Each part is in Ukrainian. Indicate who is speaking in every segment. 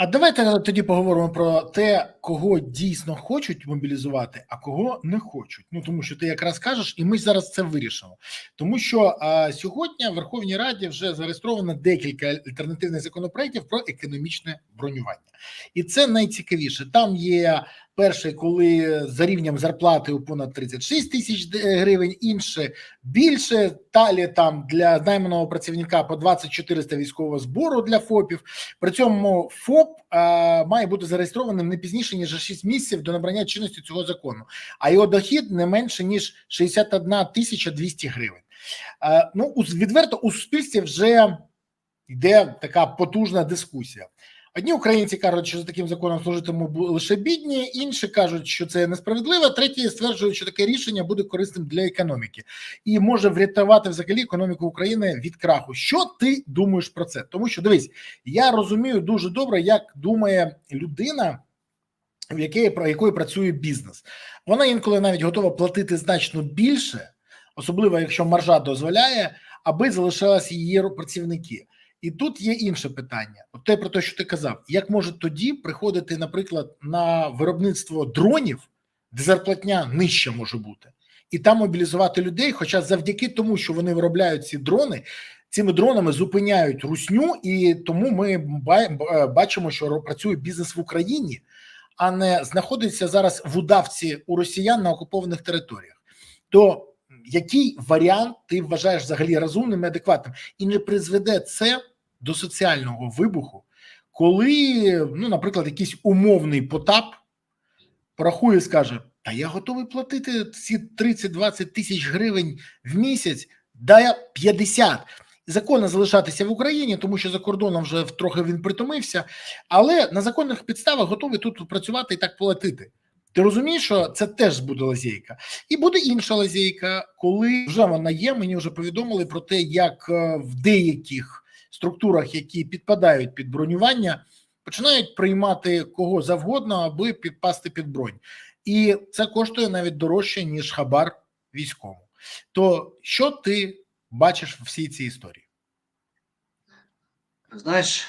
Speaker 1: А давайте тоді поговоримо про те, кого дійсно хочуть мобілізувати, а кого не хочуть. Ну тому що ти якраз кажеш, і ми зараз це вирішимо. Тому що а, сьогодні в Верховній Раді вже зареєстровано декілька альтернативних законопроєктів про економічне бронювання, і це найцікавіше. Там є перший, коли за рівнем зарплати у понад 36 тисяч гривень, інше більше. Далі там для найманого працівника по 2400 військового збору для ФОПів. При цьому ФОП а, має бути зареєстрованим не пізніше ніж за 6 місяців до набрання чинності цього закону, а його дохід не менше ніж 61 тисяча 200 гривень. А, ну у відверто у суспільстві вже йде така потужна дискусія. Одні українці кажуть, що за таким законом служитимуть лише бідні, інші кажуть, що це несправедливо. Треті стверджують, що таке рішення буде корисним для економіки і може врятувати взагалі економіку України від краху. Що ти думаєш про це? Тому що дивись, я розумію дуже добре, як думає людина. В якої про якої працює бізнес, вона інколи навіть готова платити значно більше, особливо якщо маржа дозволяє, аби залишалися її працівники. І тут є інше питання: От те про те, що ти казав, як може тоді приходити, наприклад, на виробництво дронів, де зарплатня нижча може бути, і там мобілізувати людей. Хоча завдяки тому, що вони виробляють ці дрони, цими дронами зупиняють русню, і тому ми бачимо, що працює бізнес в Україні, а не знаходиться зараз в удавці у росіян на окупованих територіях. То який варіант ти вважаєш взагалі розумним і адекватним, і не призведе це до соціального вибуху, коли, ну, наприклад, якийсь умовний потап порахує скаже: Та я готовий платити ці 30-20 тисяч гривень в місяць, дай 50. Законно залишатися в Україні, тому що за кордоном вже трохи він притомився, але на законних підставах готовий тут працювати і так платити. Ти розумієш, що це теж буде лазейка, і буде інша лазейка, коли вже вона є. Мені вже повідомили про те, як в деяких структурах, які підпадають під бронювання, починають приймати кого завгодно, аби підпасти під бронь, і це коштує навіть дорожче ніж хабар військовому. То що ти бачиш в всій цій історії?
Speaker 2: Знаєш,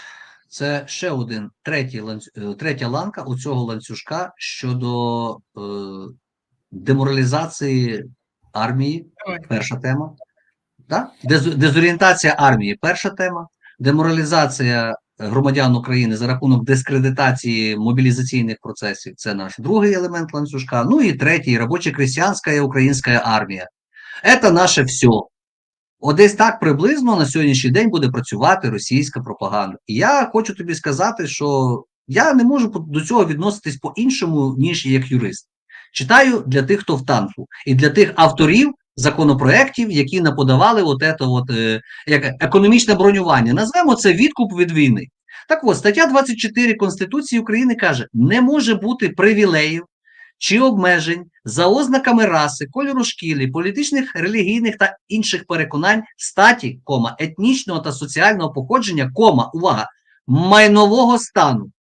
Speaker 2: це ще один третій ланцю... третя ланка у цього ланцюжка щодо е, деморалізації армії.
Speaker 1: Давай.
Speaker 2: Перша тема. Дез... Дезорієнтація армії перша тема. Деморалізація громадян України за рахунок дискредитації мобілізаційних процесів це наш другий елемент ланцюжка. Ну і третій робоче-крестьянська і українська армія. Це наше все. От десь так приблизно на сьогоднішній день буде працювати російська пропаганда. І я хочу тобі сказати, що я не можу до цього відноситись по-іншому, ніж як юрист. Читаю для тих, хто в танку, і для тих авторів законопроєктів, які наподавали от це от, е, як економічне бронювання. Назвемо це відкуп від війни. Так от, стаття 24 Конституції України каже: не може бути привілеїв чи обмежень за ознаками раси, кольору шкіри, політичних, релігійних та інших переконань, статі, кома, етнічного та соціального походження, кома, увага, майнового стану,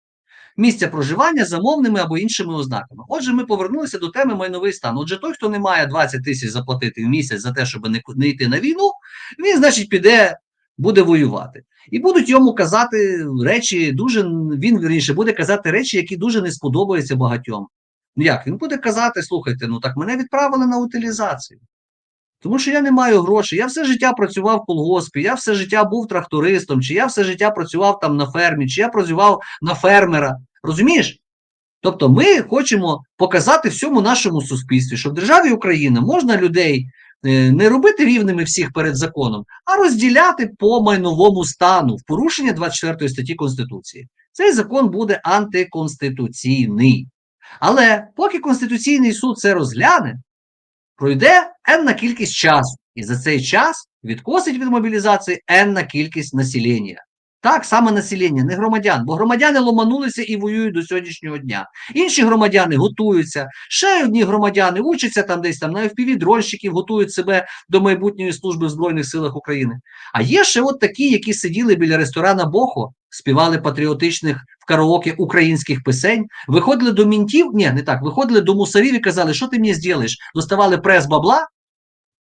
Speaker 2: місця проживання за мовними або іншими ознаками. Отже, ми повернулися до теми майновий стан. Отже, той, хто не має 20 тисяч заплатити в місяць за те, щоб не, не йти на війну, він, значить, піде. Буде воювати, і будуть йому казати речі, дуже він вірніше буде казати речі, які дуже не сподобаються багатьом. Як? Він буде казати: слухайте, ну так мене відправили на утилізацію. Тому що я не маю грошей. Я все життя працював в колгоспі, я все життя був трактористом, чи я все життя працював там на фермі, чи я працював на фермера. Розумієш? Тобто ми хочемо показати всьому нашому суспільстві, що в державі Україна можна людей не робити рівними всіх перед законом, а розділяти по майновому стану в порушення 24 статті Конституції. Цей закон буде антиконституційний. Але поки Конституційний суд це розгляне, пройде енна кількість часу. І за цей час відкосить від мобілізації енна кількість населення. Так, саме населення, не громадян, бо громадяни ломанулися і воюють до сьогоднішнього дня. Інші громадяни готуються, ще одні громадяни учаться там десь там на FPV-дрольщиків, готують себе до майбутньої служби в Збройних силах України. А є ще от такі, які сиділи біля ресторана Бохо, співали патріотичних в караоке українських пісень, виходили до мінтів, ні, не так, виходили до мусорів і казали, що ти мені зробиш? Доставали прес бабла.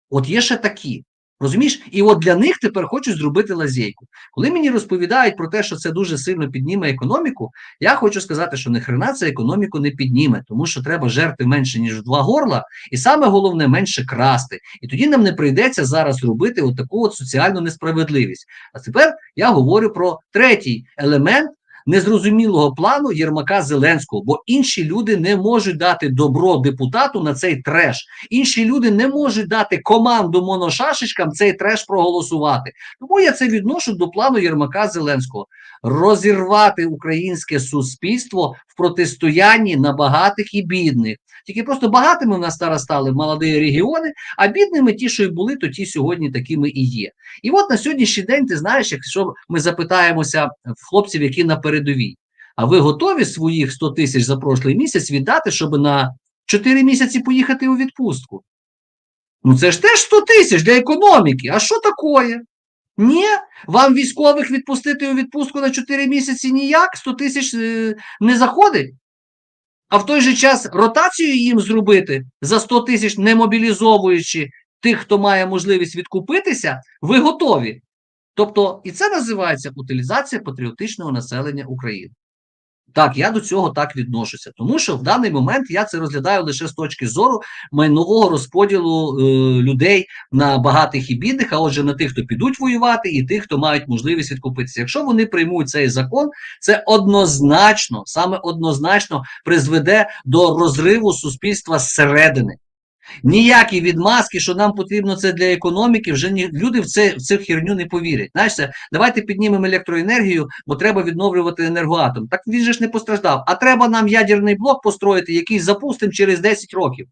Speaker 2: От є ще такі. Розумієш? І от для них тепер хочуть зробити лазейку. Коли мені розповідають про те, що це дуже сильно підніме економіку, я хочу сказати, що ніхрена це економіку не підніме, тому що треба жерти менше, ніж в два горла, і саме головне менше красти. І тоді нам не прийдеться зараз робити от таку от соціальну несправедливість. А тепер я говорю про третій елемент незрозумілого плану Єрмака Зеленського, бо інші люди не можуть дати добро депутату на цей треш. Інші люди не можуть дати команду моношашечкам цей треш проголосувати. Тому я це відношу до плану Єрмака Зеленського розірвати українське суспільство в протистоянні на багатих і бідних. Тільки просто багатими в нас зараз стали молоді регіони, а бідними ті, що й були, то ті сьогодні такими і є. І от на сьогоднішній день ти знаєш, якщо ми запитаємося в хлопців, які на передовій, а ви готові своїх 100 тисяч за прошлий місяць віддати, щоб на 4 місяці поїхати у відпустку? Ну це ж теж 100 тисяч для економіки. А що таке? Ні, вам військових відпустити у відпустку на 4 місяці ніяк, 100 тисяч е, не заходить. А в той же час ротацію їм зробити за 100 тисяч, не мобілізовуючи тих, хто має можливість відкупитися, ви готові. Тобто, і це називається утилізація патріотичного населення України. Так, я до цього так відношуся, тому що в даний момент я це розглядаю лише з точки зору майнового розподілу е, людей на багатих і бідних, а отже, на тих, хто підуть воювати, і тих, хто мають можливість відкупитися. Якщо вони приймуть цей закон, це однозначно, саме однозначно призведе до розриву суспільства зсередини. Ніякі відмазки, що нам потрібно це для економіки, вже ні, люди в це в цю херню не повірять. Знаєш, давайте піднімемо електроенергію, бо треба відновлювати енергоатом. Так він же ж не постраждав. А треба нам ядерний блок построїти, який запустимо через 10 років.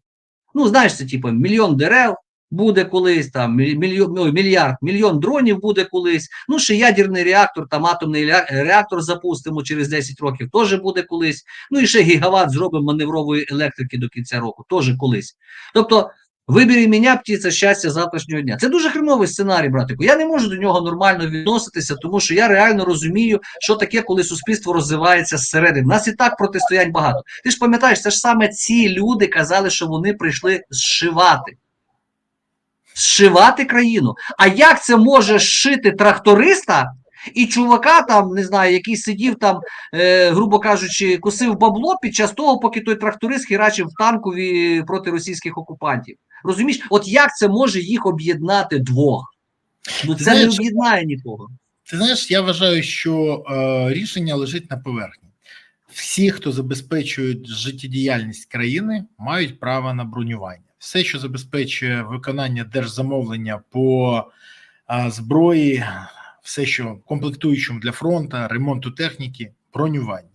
Speaker 2: Ну, знаєш, це типу мільйон дерев буде колись, там мільйон, мільярд, мільйон дронів буде колись. Ну, ще ядерний реактор, там атомний реактор запустимо через 10 років, теж буде колись. Ну і ще гігават зробимо маневрової електрики до кінця року, теж колись. Тобто, вибір мене, птиця щастя завтрашнього дня. Це дуже хреновий сценарій, братику. Я не можу до нього нормально відноситися, тому що я реально розумію, що таке, коли суспільство розвивається зсередини. У нас і так протистоянь багато. Ти ж пам'ятаєш, це ж саме ці люди казали, що вони прийшли зшивати. Зшивати країну. А як це може зшити тракториста і чувака там, не знаю, який сидів там, е, грубо кажучи, косив бабло під час того, поки той тракторист херачив в танкові проти російських окупантів. Розумієш, от як це може їх об'єднати двох? Ну це
Speaker 1: Знаєш,
Speaker 2: не об'єднає нікого.
Speaker 1: Ти знаєш, я вважаю, що е, рішення лежить на поверхні. Всі, хто забезпечують життєдіяльність країни, мають право на бронювання. Все, що забезпечує виконання держзамовлення по зброї, все, що комплектуючим для фронту, ремонту техніки, бронювання.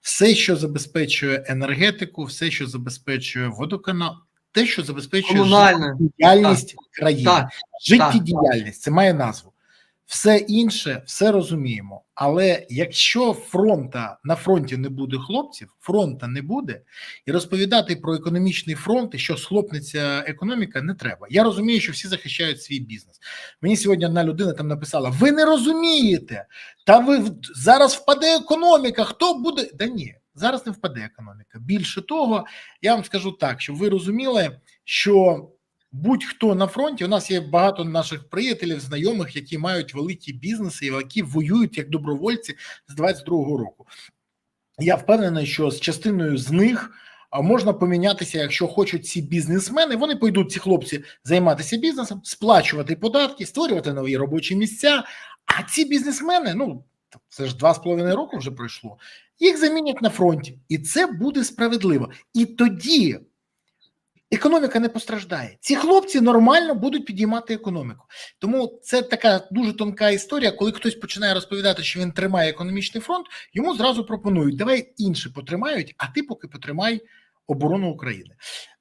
Speaker 1: Все, що забезпечує енергетику, все, що забезпечує водоканал, те, що забезпечує життєдіяльність країни. Життєдіяльність це має назву. Все інше, все розуміємо. Але якщо фронта на фронті не буде хлопців, фронта не буде, і розповідати про економічний фронт і що схлопнеться економіка, не треба. Я розумію, що всі захищають свій бізнес. Мені сьогодні одна людина там написала: Ви не розумієте, та ви зараз впаде економіка. Хто буде? Да ні, зараз не впаде економіка. Більше того, я вам скажу так, щоб ви розуміли, що будь-хто на фронті, у нас є багато наших приятелів, знайомих, які мають великі бізнеси, які воюють як добровольці з 22-го року. Я впевнений, що з частиною з них можна помінятися, якщо хочуть ці бізнесмени. Вони пойдуть ці хлопці займатися бізнесом, сплачувати податки, створювати нові робочі місця. А ці бізнесмени, ну це ж два з половиною року вже пройшло. Їх замінять на фронті, і це буде справедливо. І тоді економіка не постраждає. Ці хлопці нормально будуть підіймати економіку. Тому це така дуже тонка історія. Коли хтось починає розповідати, що він тримає економічний фронт, йому зразу пропонують: давай інші потримають, а ти поки потримай оборону України.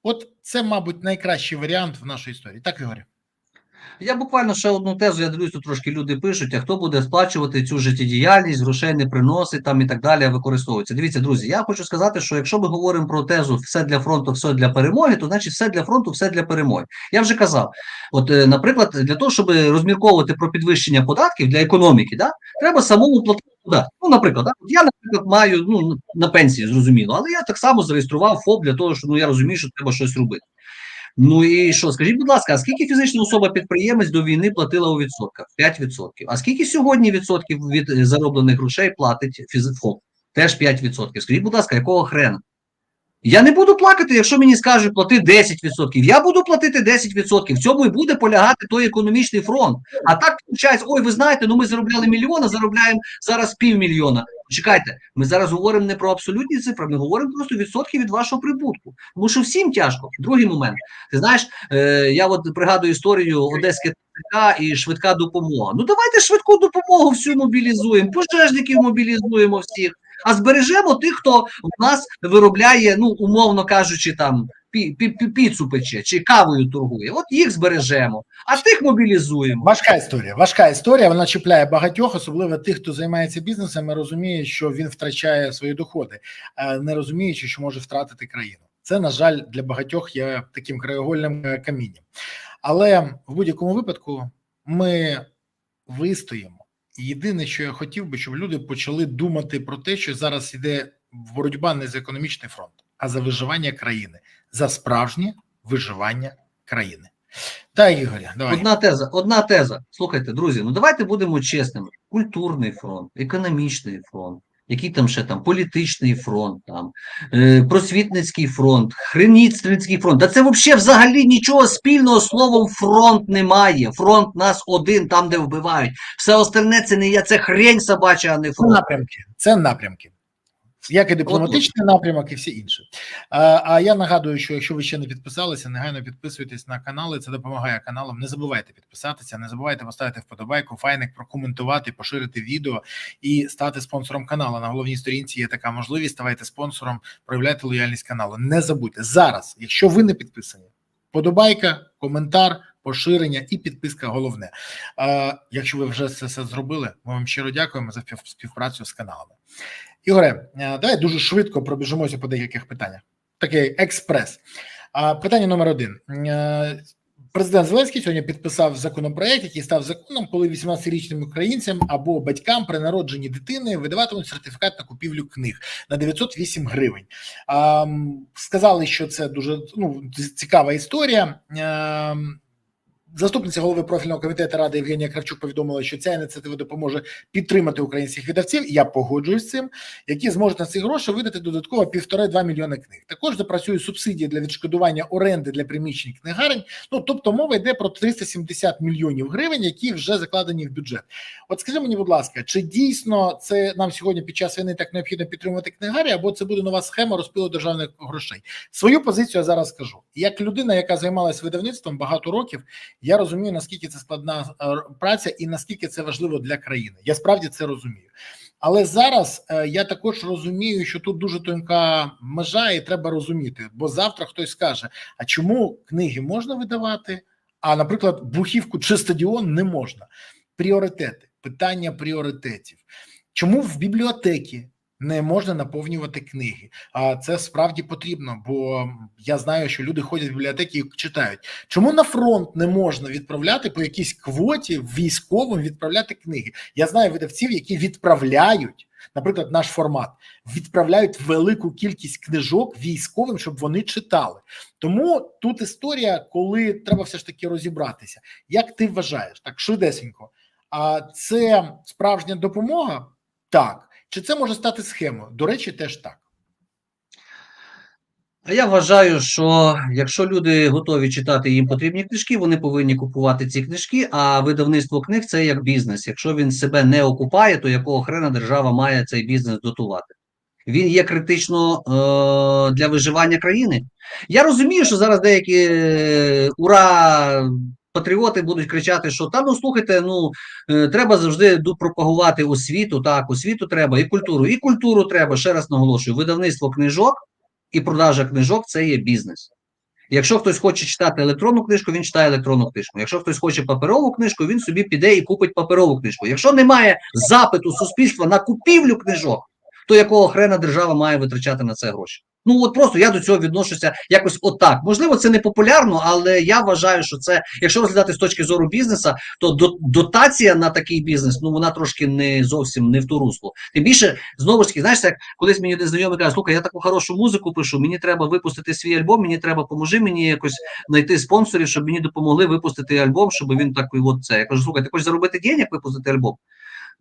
Speaker 1: От це, мабуть, найкращий варіант в нашій історії. Так, Ігорю?
Speaker 2: Я буквально ще одну тезу, я дивлюсь, тут трошки люди пишуть, а хто буде сплачувати цю життєдіяльність, грошей не приносить там і так далі, використовується. Дивіться, друзі, я хочу сказати, що якщо ми говоримо про тезу все для фронту, все для перемоги, то значить все для фронту, все для перемоги. Я вже казав, от, е, наприклад, для того, щоб розмірковувати про підвищення податків для економіки, да, треба самому платити податки. Ну, наприклад, да, я, наприклад, маю ну, на пенсії, зрозуміло, але я так само зареєстрував ФОП для того, що ну, я розумію, що треба щось робити. Ну і що? Скажіть, будь ласка, а скільки фізична особа-підприємець до війни платила у відсотках? 5%. А скільки сьогодні відсотків від е, зароблених грошей платить фізфоп? Теж 5%. Скажіть, будь ласка, якого хрена? Я не буду плакати, якщо мені скажуть плати 10%. Я буду платити 10%. В цьому і буде полягати той економічний фронт. А так виходить, ой, ви знаєте, ну ми заробляли мільйон, а заробляємо зараз півмільйона. Чекайте, ми зараз говоримо не про абсолютні цифри, ми говоримо просто відсотки від вашого прибутку. Тому що всім тяжко. Другий момент. Ти знаєш, е, я от пригадую історію Одеське ТЦК і швидка допомога. Ну давайте швидку допомогу всю мобілізуємо, пожежників мобілізуємо всіх, а збережемо тих, хто в нас виробляє, ну умовно кажучи, там пі, пі, пі, піцу пече чи кавою торгує. От їх збережемо, а тих мобілізуємо.
Speaker 1: Важка історія. Важка історія. Вона чіпляє багатьох, особливо тих, хто займається бізнесом, і розуміє, що він втрачає свої доходи, е, не розуміючи, що може втратити країну. Це на жаль для багатьох є таким краєгольним е, камінням. Але в будь-якому випадку ми вистоїмо. Єдине, що я хотів би, щоб люди почали думати про те, що зараз йде боротьба не за економічний фронт, а за виживання країни, за справжнє виживання країни. Так, Ігоря, давай.
Speaker 2: Одна теза, одна теза. Слухайте, друзі, ну давайте будемо чесними. Культурний фронт, економічний фронт, який там ще там політичний фронт, там е, просвітницький фронт, хреніцький фронт. Та це взагалі взагалі нічого спільного з словом фронт немає. Фронт нас один, там де вбивають. Все остальне це не я, це хрень собача, а не
Speaker 1: Це
Speaker 2: фронт.
Speaker 1: напрямки. Це напрямки. Як і дипломатичний напрямок, і всі інші. А, а я нагадую, що якщо ви ще не підписалися, негайно підписуйтесь на канали. Це допомагає каналам. Не забувайте підписатися, не забувайте поставити вподобайку, файник, прокоментувати, поширити відео і стати спонсором каналу. На головній сторінці є така можливість. Ставайте спонсором, проявляйте лояльність каналу. Не забудьте зараз, якщо ви не підписані, вподобайка, коментар. Поширення і підписка головне. А, якщо ви вже це все зробили, ми вам щиро дякуємо за спів- співпрацю з каналами. Ігоре, е, давай дуже швидко пробіжимося по деяких питаннях. Такий експрес. Питання номер один. Е, Президент Зеленський сьогодні підписав законопроект, який став законом, коли 18-річним українцям або батькам при народженні дитини видаватимуть сертифікат на купівлю книг на 908 гривень. Сказали, що це дуже ну, цікава історія. Заступниця голови профільного комітету ради Євгенія Кравчук повідомила, що ця ініціатива допоможе підтримати українських видавців. Я погоджуюсь з цим, які зможуть на ці гроші видати додатково півтора-два мільйони книг. Також запрацюють субсидії для відшкодування оренди для приміщень книгарень. Ну тобто мова йде про 370 мільйонів гривень, які вже закладені в бюджет. От скажи мені, будь ласка, чи дійсно це нам сьогодні під час війни так необхідно підтримувати книгарі, або це буде нова схема розпилу державних грошей? Свою позицію я зараз скажу. Як людина, яка займалась видавництвом багато років. Я розумію, наскільки це складна е, праця і наскільки це важливо для країни. Я справді це розумію. Але зараз е, я також розумію, що тут дуже тонка межа, і треба розуміти, бо завтра хтось скаже: а чому книги можна видавати, а, наприклад, бухівку чи стадіон не можна? Пріоритети, питання пріоритетів. Чому в бібліотеки не можна наповнювати книги? А це справді потрібно, бо я знаю, що люди ходять в бібліотеки і читають. Чому на фронт не можна відправляти по якійсь квоті військовим відправляти книги? Я знаю видавців, які відправляють, наприклад, наш формат, відправляють велику кількість книжок військовим, щоб вони читали. Тому тут історія, коли треба все ж таки розібратися. Як ти вважаєш, так швидесенько? А це справжня допомога? Так. Чи це може стати схемою? До речі, теж так.
Speaker 2: А я вважаю, що якщо люди готові читати їм потрібні книжки, вони повинні купувати ці книжки. А видавництво книг це як бізнес. Якщо він себе не окупає, то якого хрена держава має цей бізнес дотувати? Він є критично е, для виживання країни. Я розумію, що зараз деякі е, ура. Патріоти будуть кричати, що та ну слухайте, ну е, треба завжди пропагувати освіту. Так, освіту треба, і культуру, і культуру треба. Ще раз наголошую, видавництво книжок і продажа книжок це є бізнес. Якщо хтось хоче читати електронну книжку, він читає електронну книжку. Якщо хтось хоче паперову книжку, він собі піде і купить паперову книжку. Якщо немає запиту суспільства на купівлю книжок, то якого хрена держава має витрачати на це гроші? Ну от просто я до цього відношуся якось отак. Можливо, це не популярно, але я вважаю, що це, якщо розглядати з точки зору бізнесу, то до- дотація на такий бізнес, ну вона трошки не зовсім не в ту русло. Тим більше, знову ж таки, знаєш, як колись мені один знайомий каже, слухай, я таку хорошу музику пишу, мені треба випустити свій альбом, мені треба поможи мені якось знайти спонсорів, щоб мені допомогли випустити альбом, щоб він так от це. Я кажу, слухай, ти хочеш заробити денег, випустити альбом?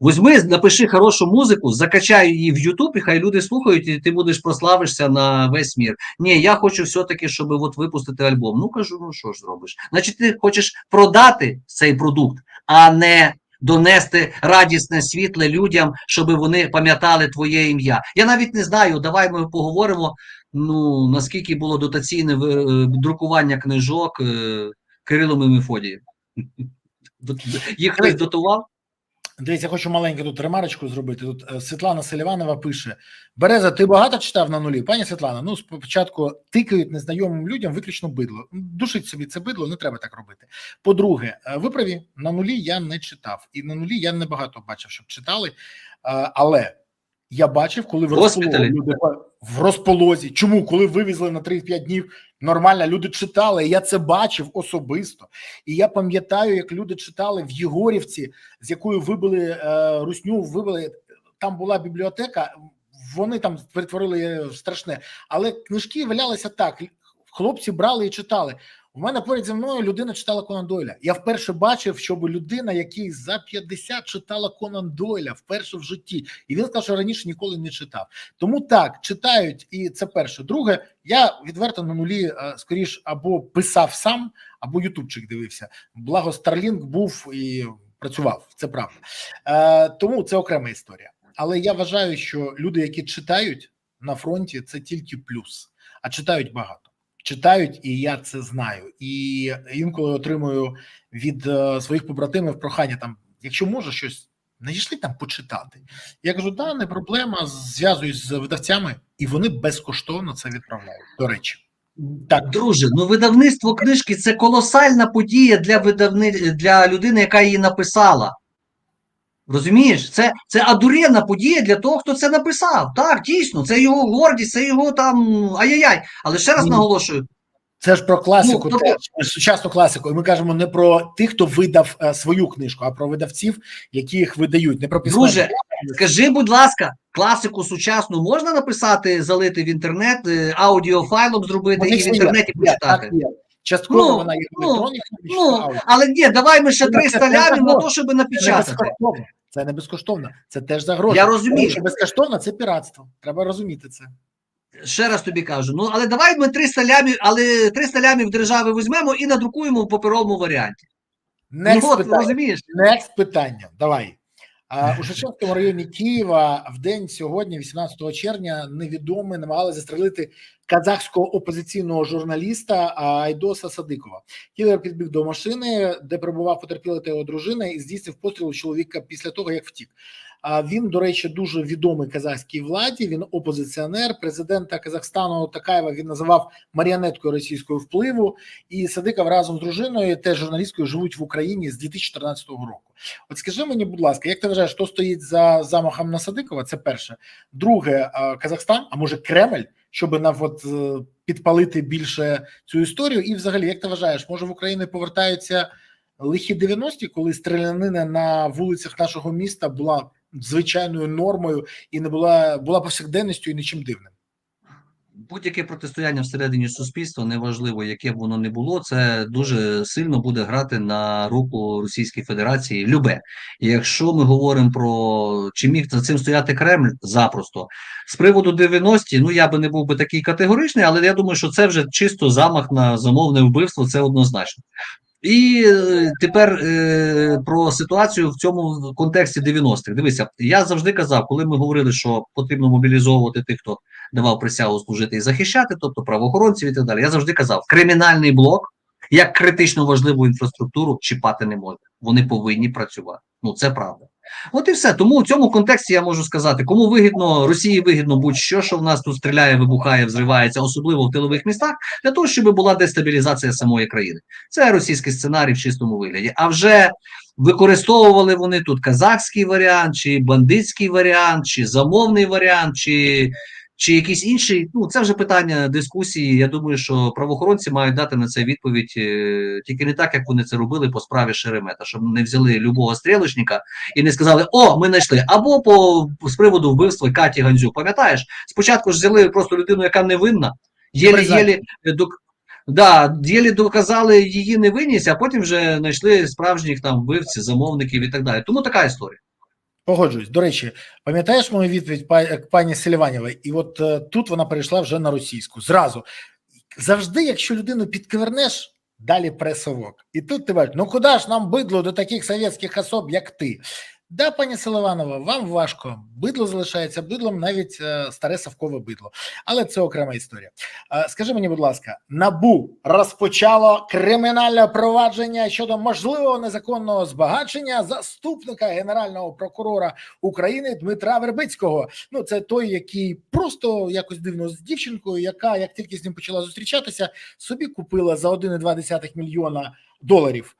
Speaker 2: Возьми, напиши хорошу музику, закачай її в Ютуб, і хай люди слухають, і ти будеш прославишся на весь мір. Ні, я хочу все-таки, щоб от випустити альбом. Ну кажу, ну що ж зробиш? Значить, ти хочеш продати цей продукт, а не донести радісне світле людям, щоб вони пам'ятали твоє ім'я. Я навіть не знаю. Давай ми поговоримо. Ну наскільки було дотаційне е, друкування книжок е, Кирилом і Мефодієм. Їх хтось дотував?
Speaker 1: Дивіться, я хочу маленьку тут ремарочку зробити. Тут е, Світлана Селіванова пише: Береза, ти багато читав на нулі? Пані Світлана, ну спочатку тикають незнайомим людям виключно бидло. Душить собі це бидло, не треба так робити. По-друге, виправі на нулі я не читав, і на нулі я не багато бачив, щоб читали. Е, Але я бачив, коли в розполозі, люди в розполозі. Чому? Коли вивезли на 3-5 днів нормально, люди читали. Я це бачив особисто. І я пам'ятаю, як люди читали в Єгорівці, з якою вибили е, русню, вибили там була бібліотека. Вони там перетворили страшне, але книжки валялися так. Хлопці брали і читали. У мене поряд зі мною людина читала Конан Дойля. Я вперше бачив, щоб людина, який за 50 читала Конан Дойля вперше в житті, і він сказав, що раніше ніколи не читав. Тому так читають, і це перше. Друге, я відверто на нулі е, скоріш або писав сам, або Ютубчик дивився. Благо Старлінг був і працював. Це правда. Е, тому це окрема історія. Але я вважаю, що люди, які читають на фронті, це тільки плюс, а читають багато. Читають, і я це знаю. І інколи отримую від е, своїх побратимів прохання там, якщо може щось, надійшли там почитати. Я кажу, да, не проблема. Зв'язуюсь з видавцями, і вони безкоштовно це відправляють. До речі,
Speaker 2: Так, друже, ну видавництво книжки це колосальна подія для видавни... для людини, яка її написала. Розумієш, це, це адуренна подія для того, хто це написав. Так, дійсно, це його гордість, це його там ай-яй-яй. Але ще раз наголошую:
Speaker 1: це ж про класику,
Speaker 2: Ну,
Speaker 1: теж, сучасну класику. І ми кажемо не про тих, хто видав е, свою книжку, а про видавців, які їх видають. Не про
Speaker 2: Друже, скажи, будь ласка, класику сучасну можна написати, залити в інтернет, е, аудіофайлом зробити
Speaker 1: Вони
Speaker 2: і в інтернеті почитати?
Speaker 1: Частково
Speaker 2: Ну,
Speaker 1: вона є в
Speaker 2: ну, Ну, але ні, давай ми ще
Speaker 1: Ну,
Speaker 2: 300 лямів на те, щоб напечатати.
Speaker 1: Це не безкоштовно, це теж загроза.
Speaker 2: Я розумію.
Speaker 1: Тому що безкоштовно це піратство. Треба розуміти це.
Speaker 2: Ще раз тобі кажу, ну але давай ми 300 лямів, але 300 лямів держави візьмемо і надрукуємо в паперовому варіанті.
Speaker 1: Next
Speaker 2: ну, от,
Speaker 1: питання.
Speaker 2: розумієш?
Speaker 1: Next питання. Давай. У Шевченському районі Києва в день сьогодні, 18 червня, невідомі намагалися застрелити казахського опозиційного журналіста Айдоса Садикова. Кілер підбіг до машини, де перебував потерпілий та його дружина, і здійснив постріл у чоловіка після того, як втік. А він, до речі, дуже відомий казахській владі. Він опозиціонер, президента Казахстану Такаєва він називав маріонеткою російського впливу. І Садиков разом з дружиною, теж журналісткою, живуть в Україні з 2014 року. От скажи мені, будь ласка, як ти вважаєш, хто стоїть за замахом на Садикова? Це перше. Друге, Казахстан, а може Кремль, щоб нам от е, підпалити більше цю історію. І, взагалі, як ти вважаєш, може в Україну повертаються лихі 90-ті, коли стрілянина на вулицях нашого міста була звичайною нормою і не була була повсякденністю і нічим дивним.
Speaker 2: Будь-яке протистояння всередині суспільства, неважливо, яке б воно не було, це дуже сильно буде грати на руку Російській Федерації. Любе. Якщо ми говоримо про чи міг за цим стояти Кремль, запросто з приводу 90-ті, ну я би не був би такий категоричний, але я думаю, що це вже чисто замах на замовне вбивство, це однозначно. І е, тепер е, про ситуацію в цьому контексті 90-х. Дивися, я завжди казав, коли ми говорили, що потрібно мобілізовувати тих, хто давав присягу служити і захищати, тобто правоохоронців і так далі. Я завжди казав, кримінальний блок як критично важливу інфраструктуру чіпати не можна. Вони повинні працювати. Ну це правда. От і все. Тому в цьому контексті я можу сказати, кому вигідно Росії вигідно будь-що, що в нас тут стріляє, вибухає, взривається, особливо в тилових містах, для того, щоб була дестабілізація самої країни. Це російський сценарій в чистому вигляді. А вже використовували вони тут казахський варіант, чи бандитський варіант, чи замовний варіант, чи чи якийсь інший. Ну це вже питання дискусії. Я думаю, що правоохоронці мають дати на це відповідь е, тільки не так, як вони це робили по справі Шеремета, щоб не взяли любого стрілочника і не сказали: О, ми знайшли. Або по з приводу вбивства Каті Гандзюк. Пам'ятаєш, спочатку ж взяли просто людину, яка невинна, єлі-єлі док. Да, єлі доказали її невинність, а потім вже знайшли справжніх там вбивців, замовників і так далі. Тому така історія.
Speaker 1: Погоджуюсь. До речі, пам'ятаєш мою відповідь па- пані Селіванєвої? І от е, тут вона перейшла вже на російську. Зразу завжди, якщо людину підквернеш, далі пресовок. І тут ти бачиш, ну куди ж нам бидло до таких совєтських особ, як ти? Да, пані Селиванова, вам важко. Бидло залишається бидлом, навіть е, старе совкове бидло. Але це окрема історія. Е, скажи мені, будь ласка, набу розпочало кримінальне провадження щодо можливого незаконного збагачення заступника генерального прокурора України Дмитра Вербицького. Ну, це той, який просто якось дивно з дівчинкою, яка як тільки з ним почала зустрічатися, собі купила за 1,2 мільйона доларів.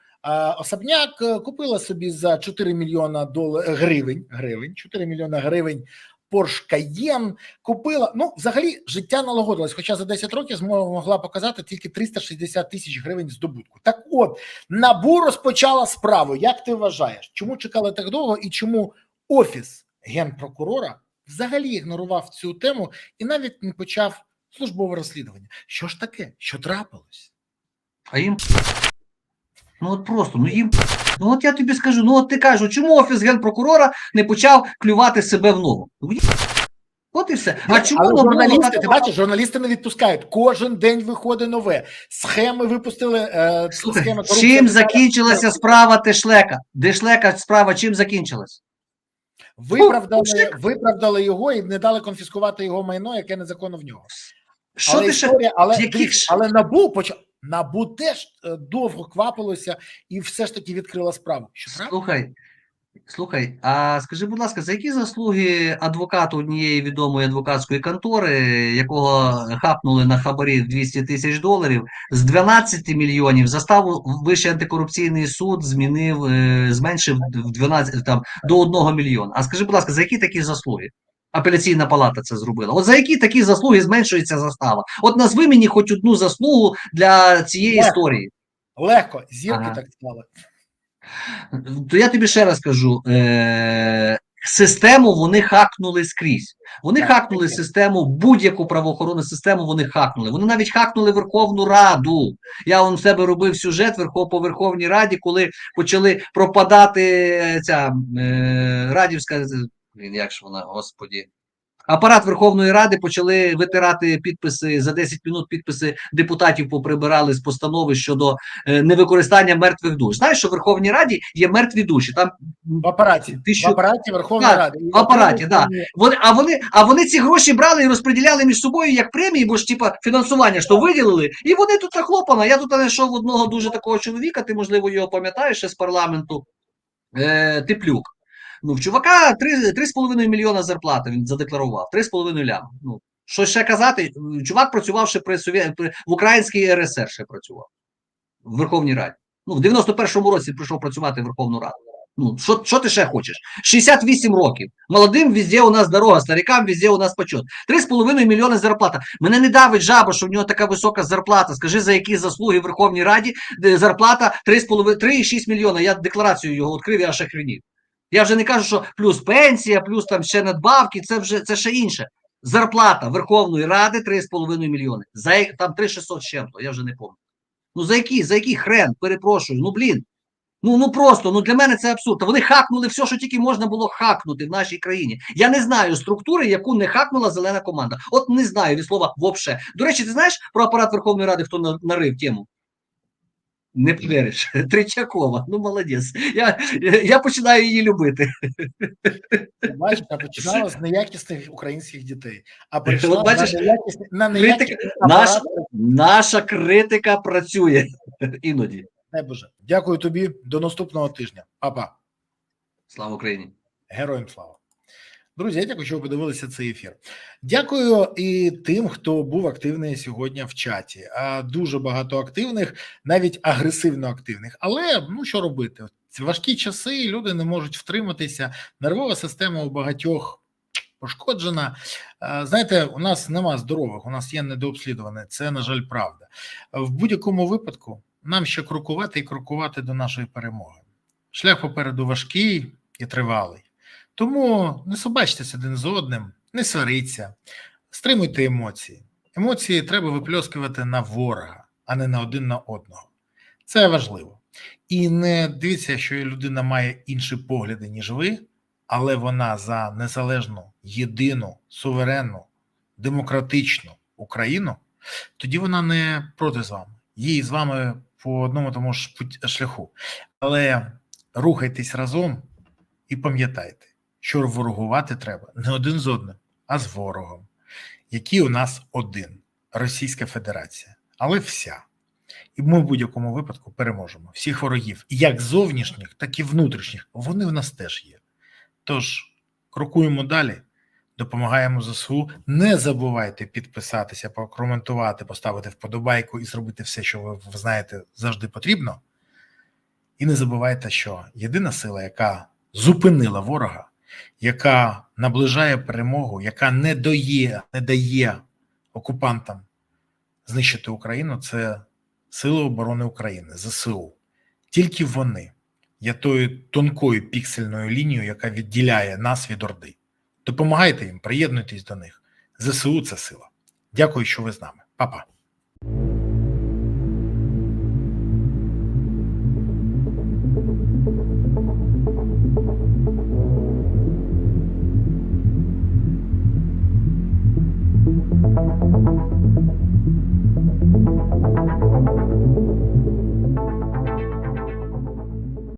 Speaker 1: Особняк е, купила собі за 4 мільйона дол... гривень, гривень, 4 мільйона гривень Porsche Cayenne, купила. Ну, взагалі, життя налагодилось, хоча за 10 років змо- могла показати тільки 360 тисяч гривень здобутку. Так от, НАБУ розпочала справу. Як ти вважаєш, чому чекали так довго і чому офіс генпрокурора взагалі ігнорував цю тему і навіть не почав службове розслідування? Що ж таке? Що трапилось?
Speaker 2: А їм. Ну от просто, ну їм. Ну от я тобі скажу, ну от ти кажеш, чому офіс генпрокурора не почав клювати себе в ногу? Ну. От і все. А чому
Speaker 1: Але журналісти,
Speaker 2: так
Speaker 1: ти бачиш, журналісти не відпускають. Кожен день виходить нове. Схеми випустили. Е,
Speaker 2: Слухай,
Speaker 1: корупції
Speaker 2: чим закінчилася справа Тешлека? Дешлека справа чим закінчилась?
Speaker 1: Виправдали, виправдали його і не дали конфіскувати його майно, яке незаконно в нього.
Speaker 2: Що
Speaker 1: але
Speaker 2: ти ще?
Speaker 1: але,
Speaker 2: яких
Speaker 1: але набу почав набу теж е, довго квапилося і все ж таки відкрила справу.
Speaker 2: Слухай, слухай, а скажи, будь ласка, за які заслуги адвокату однієї відомої адвокатської контори, якого хапнули на хабарі в 200 тисяч доларів, з 12 мільйонів заставу Вищий антикорупційний суд змінив, е, зменшив в 12, там, до 1 мільйона. А скажи, будь ласка, за які такі заслуги? Апеляційна палата це зробила. От за які такі заслуги зменшується застава? От назви мені хоч одну заслугу для цієї
Speaker 1: Легко.
Speaker 2: історії.
Speaker 1: Легко, зірки
Speaker 2: Ага.
Speaker 1: так стали.
Speaker 2: То я тобі ще раз кажу: е- систему вони хакнули скрізь. Вони
Speaker 1: Так,
Speaker 2: хакнули
Speaker 1: таке.
Speaker 2: систему, будь-яку правоохоронну систему вони хакнули. Вони навіть хакнули Верховну Раду. Я он в себе робив сюжет по Верховній Раді, коли почали пропадати е, ця е- радівська. Блін, як ж вона, господі. Апарат Верховної Ради почали витирати підписи за 10 минут. Підписи депутатів поприбирали з постанови щодо е, невикористання мертвих душ. Знаєш, що в Верховній Раді є мертві душі. Там
Speaker 1: В апараті.
Speaker 2: Ти що?
Speaker 1: В апараті Верховної
Speaker 2: Так,
Speaker 1: Ради.
Speaker 2: в апараті, да. вони, а вони, а вони ці гроші брали і розподіляли між собою як премії, бо ж типа фінансування що виділили, і вони тут нахлопано. Я тут знайшов одного дуже такого чоловіка. Ти можливо його пам'ятаєш ще з парламенту. Е, Теплюк. Ну, в чувака 3, 3,5 мільйона зарплати він задекларував. 3,5 ляма. Ну, що ще казати? Чувак працював ще при, при в Українській РСР ще працював в Верховній Раді. Ну, в 91-му році прийшов працювати в Верховну Раду. Ну, що, що ти ще хочеш? 68 років. Молодим везде у нас дорога, старикам везде у нас почет. 3,5 мільйони зарплата. Мене не давить жаба, що в нього така висока зарплата. Скажи, за які заслуги в Верховній Раді зарплата 3,5 3,6 мільйона. Я декларацію його відкрив, я аж охренів. Я вже не кажу, що плюс пенсія, плюс там ще надбавки, це вже це ще інше. Зарплата Верховної Ради 3,5 мільйони. За там 3,600 з чим-то, я вже не пам'ятаю. Ну за який, за який хрен, перепрошую, ну блін. Ну, ну просто, ну для мене це абсурд. Вони хакнули все, що тільки можна було хакнути в нашій країні. Я не знаю структури, яку не хакнула зелена команда. От не знаю від слова вовше. До речі, ти знаєш про апарат Верховної Ради, хто нарив тему? Не повіриш. Тричакова. Ну, молодець. Я, я, я починаю її любити.
Speaker 1: Бачиш, а починала з неякісних українських дітей, а
Speaker 2: От бачиш,
Speaker 1: на неякісний, на
Speaker 2: критика-
Speaker 1: неякісний
Speaker 2: наша- Наша критика працює іноді.
Speaker 1: Дай Боже. Дякую тобі. До наступного тижня. Папа.
Speaker 2: Слава Україні!
Speaker 1: Героям слава. Друзі, я дякую, що ви подивилися цей ефір. Дякую і тим, хто був активний сьогодні в чаті. Дуже багато активних, навіть агресивно активних. Але ну що робити? Ці важкі часи люди не можуть втриматися. Нервова система у багатьох пошкоджена. Знаєте, у нас нема здорових, у нас є недообслідувані. Це, на жаль, правда. В будь-якому випадку нам ще крокувати і крокувати до нашої перемоги. Шлях попереду важкий і тривалий. Тому не собачтеся один з одним, не сваріться, стримуйте емоції. Емоції треба випльоскувати на ворога, а не на один на одного. Це важливо. І не дивіться, що людина має інші погляди, ніж ви, але вона за незалежну, єдину, суверенну, демократичну Україну, тоді вона не проти з вами. Їй з вами по одному тому ж шляху. Але рухайтесь разом і пам'ятайте, що ворогувати треба не один з одним, а з ворогом, який у нас один Російська Федерація, але вся. І ми в будь-якому випадку переможемо всіх ворогів, як зовнішніх, так і внутрішніх. Вони в нас теж є. Тож крокуємо далі, допомагаємо ЗСУ. Не забувайте підписатися, прокоментувати, поставити вподобайку і зробити все, що ви, знаєте, завжди потрібно. І не забувайте, що єдина сила, яка зупинила ворога, яка наближає перемогу, яка не дає, не дає окупантам знищити Україну, це Сили оборони України, ЗСУ. Тільки вони є тою тонкою піксельною лінією, яка відділяє нас від Орди. Допомагайте їм, приєднуйтесь до них. ЗСУ це сила. Дякую, що ви з нами. Па-па.